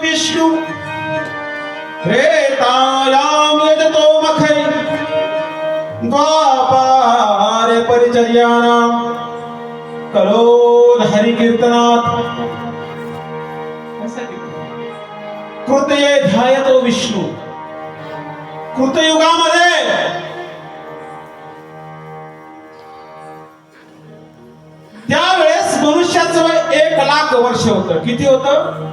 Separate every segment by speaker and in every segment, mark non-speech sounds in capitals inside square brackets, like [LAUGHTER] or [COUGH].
Speaker 1: विष्णू। त्रेतायाम यजतो मखै द्वापारे परिचर्याणाम कलोद हरिकीर्तनात। कृतये ध्यायतो विष्णू। कृतयुगामध्ये। त्यावेळेस मनुष्याचं एक लाख वर्ष होतं. किती होतं?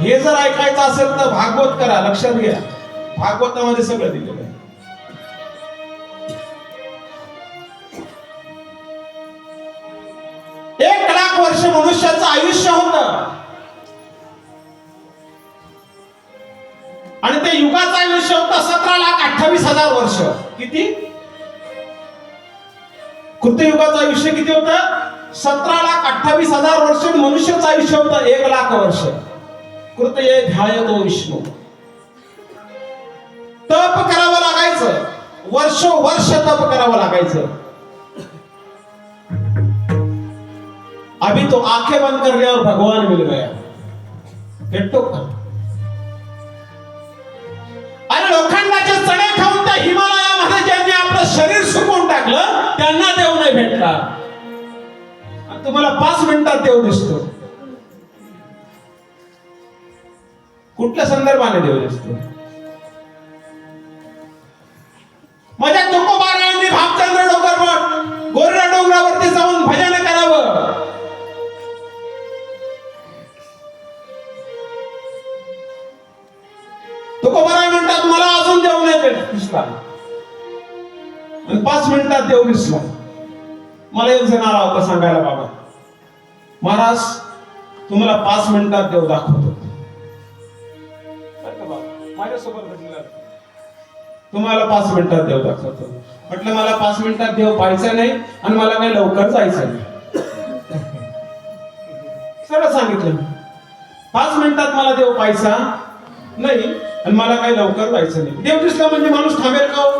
Speaker 1: हे जर ऐकायचं असेल तर भागवत करा लक्षात घ्या. भागवतामध्ये सगळं दिलेलं आहे. एक लाख वर्ष मनुष्याचं आयुष्य होत. आणि ते युगाचं आयुष्य होतं सतरा लाख अठ्ठावीस हजार वर्ष. किती? कृत्ययुगाचं आयुष्य किती होतं? सतरा लाख अठ्ठावीस हजार वर्ष मनुष्याचं आयुष्य होतं एक लाख वर्ष. कृतये ध्यायतो विष्णू. तप करावं लागायचं. वर्ष वर्ष तप करावं लागायचं. अभी तो आंखें बंद कर लिया और भगवान मिल गया. भेटतो का? आणि लोखंडाचे चणे खाऊन त्या हिमालयामध्ये ज्यांनी आपलं शरीर सुकवून टाकलं त्यांना देव नाही भेटला तुम्हाला पाच मिनिटात देव दिसतो. कुठल्या संदर्भाने देव दिसतो माझ्या म्हणजे तुकोबारायांनी भामचंद्र डोंगरवर गोरडा डोंगरावरती जाऊन भजन करावं. तुकोबाराय म्हणतात मला अजून देव नाही भेट दिसला आणि पाच मिनिटात देव दिसला मला एक जण आला होता सांगायला बाबा. महाराज तुम्हाला पाच मिनिटात देव दाखवतो. माझ्यासोबत घडलेलं तुम्हाला पाच मिनिटात देव दाखवतो म्हटलं मला पाच मिनिटात देव पाहायचा नाही आणि मला काही लवकर जायचं नाही. [LAUGHS] सरळ सांगितलं. पाच मिनिटात मला देव पाहायचा नाही आणि मला काही लवकर जायचं नाही. देव दिसला म्हणजे माणूस थांबेल का हो?